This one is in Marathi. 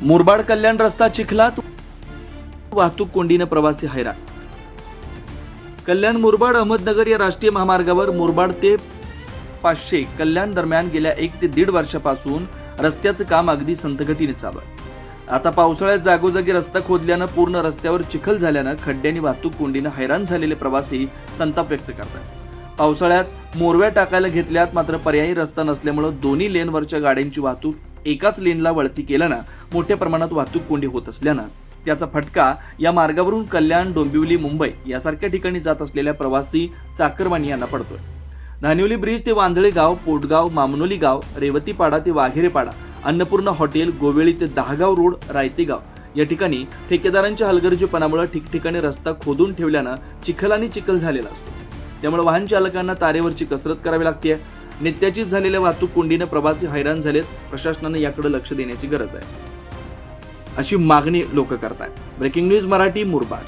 मुरबाड कल्याण रस्ता चिखलात वाहतूक कोंडीनं प्रवासी हैराण. कल्याण मुरबाड अहमदनगर या राष्ट्रीय महामार्गावर मुरबाड ते पाचशे कल्याण दरम्यान गेल्या एक ते दीड वर्षापासून रस्त्याचं काम अगदी संथगतीने चालू आहे. आता पावसाळ्यात जागोजागी रस्ता खोदल्यानं पूर्ण रस्त्यावर चिखल झाल्यानं खड्ड्यांनी वाहतूक कोंडीनं हैराण झालेले प्रवासी संताप व्यक्त करतात. पावसाळ्यात मोरव्या टाकायला घेतल्यात मात्र पर्यायी रस्ता नसल्यामुळे दोन्ही लेनवरच्या गाड्यांची वाहतूक एकाच लेनला वळती केल्यानं मोठ्या प्रमाणात वाहतूक कोंडी होत असल्यानं त्याचा फटका या मार्गावरून कल्याण डोंबिवली मुंबई यासारख्या ठिकाणी जात असलेल्या प्रवासी चाकरमानी यांना पडतोय. धानिवली ब्रिज ते वांजळे गाव पोटगाव मामनोली गाव रेवतीपाडा ते वाघेरेपाडा अन्नपूर्णा हॉटेल गोवेळी ते दहागाव रोड रायतेगाव या ठिकाणी ठेकेदारांच्या हलगर्जीपणामुळे ठिकठिकाणी रस्ता खोदून ठेवल्यानं चिखल आणि चिखल झालेला असतो. त्यामुळे वाहन चालकांना तारेवरची कसरत करावी लागते नित्याचीच झालेल्या वाहतूक कोंडीनं प्रवासी हैराण झालेत. प्रशासनानं याकडे लक्ष देण्याची गरज आहे. अशी मागणी लोक करतात ब्रेकिंग न्यूज मराठी मुरबाड.